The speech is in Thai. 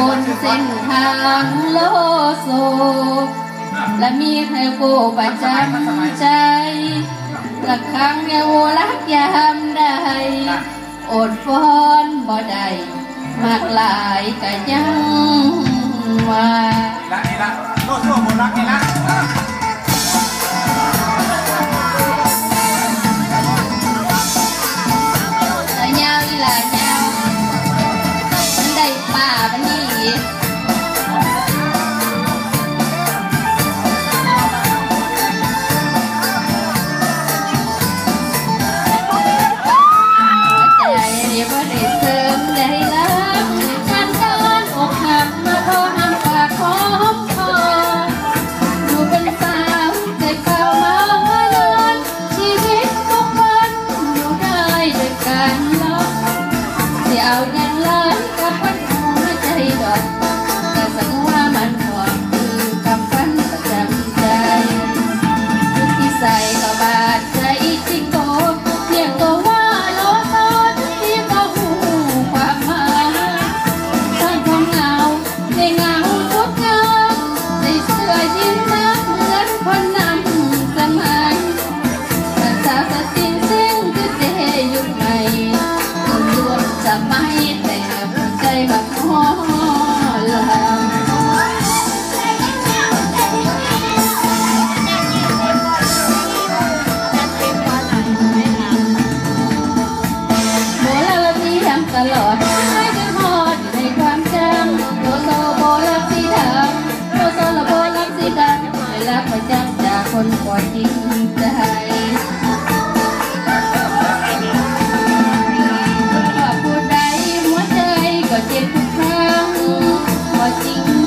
บนเส้นทางโลโซ และมีใครโกประจำใจละครั้งเยวรักยามใดอดฟ้อนบ่ได้มากหลายก็ยังว่าละนี่ละโลดชั่วบนรักนี่ละ ห้ามปากหอมคออยู่เป็นสาวใจเก่ามาเลินชีวิตทุกวันอยู่ได้ด้วยกันลบสิเอาอย่างไร สมัยแต่หัวใจแบบหอลำโบราณสีทำตลอดให้ได้หอดในความจำโบโซโบราณสีดำโบโซละโบราณสีดำเวลาประจำจากคนปล่อยจริงใจ watching